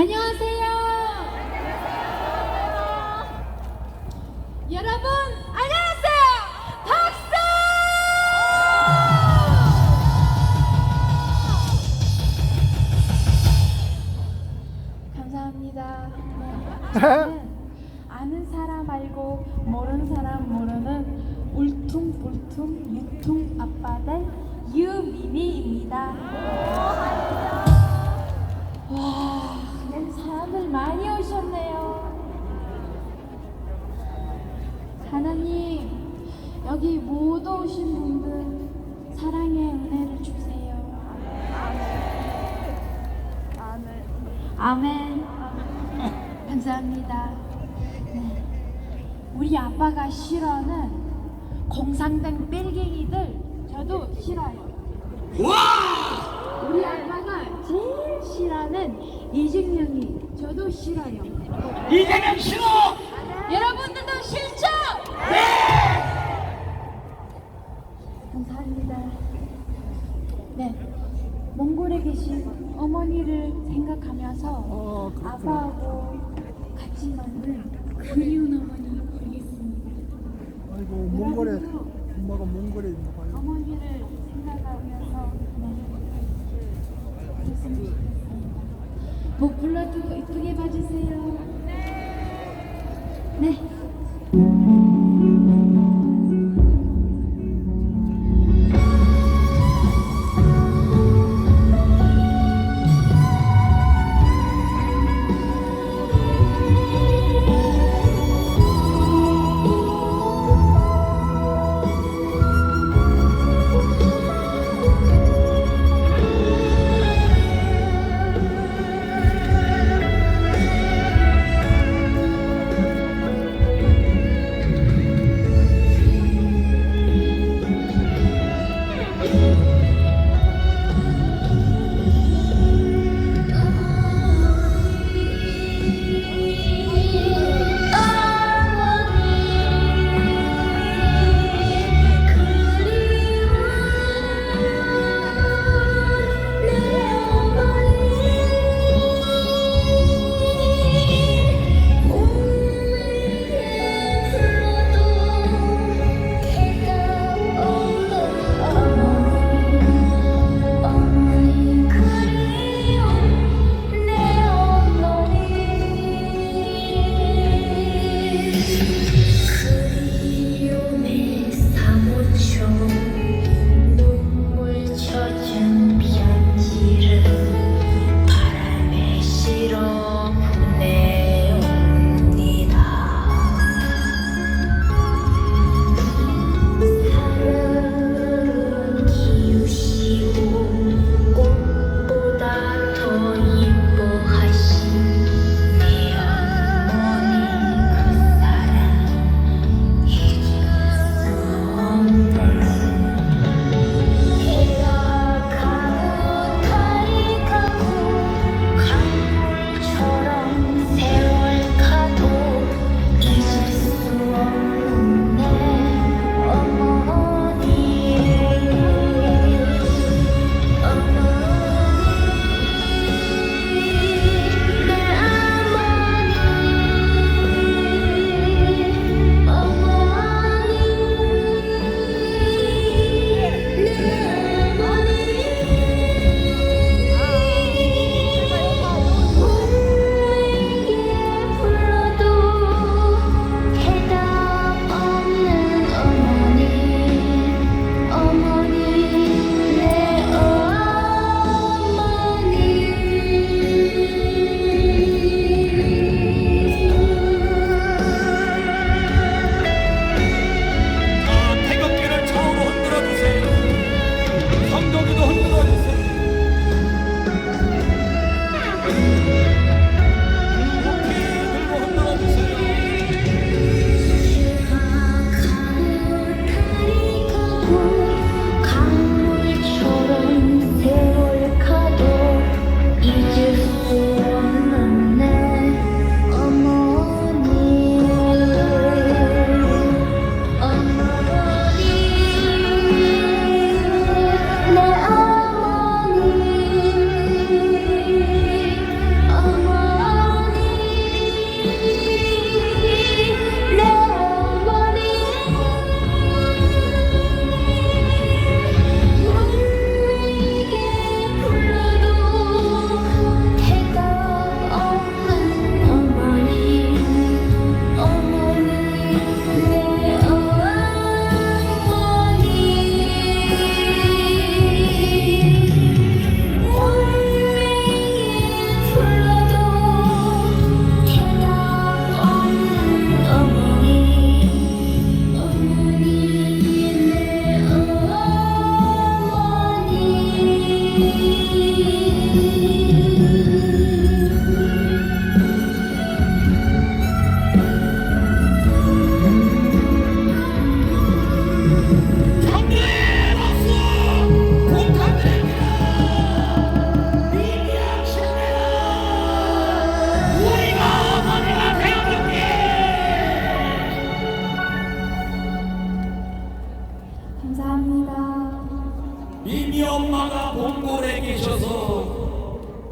안녕하세요. 여러분 안녕하세요. 박수! 감사합니다. 네, 저는 아는 사람 알고 모르는 사람 모르는 울퉁불퉁 유퉁 아빠들 여기 모두 오신 분들 사랑의 은혜를 주세요. 아멘. 감사합니다. 네. 우리 아빠가 싫어하는 공상등 뺄갱이들 저도 싫어요. 우리 아빠가 제일 싫어하는 이재명이 저도 싫어요. 이재명 싫어! 여러분들 네, 몽골에 계신 어머니를 생각하면서 어. 아빠하고 같이 만든 그리운 어머니 부르겠습니다. 아이고 몽골에 엄마가 몽골에 있나 봐요. 어머니를 생각하면서 네, 부르겠습니다. 목 불러도 이쁘게 봐주세요.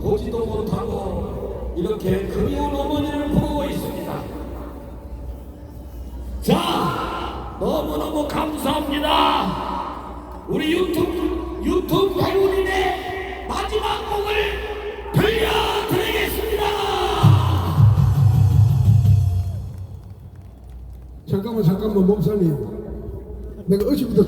보지도 못하고 이렇게 그리운 어머니를 부르고 있습니다. 자, 너무너무 감사합니다. 우리 유튜브, 유튜브 배우님의 마지막 곡을 들려드리겠습니다. 잠깐만 잠깐만 몸살님 내가 어제부터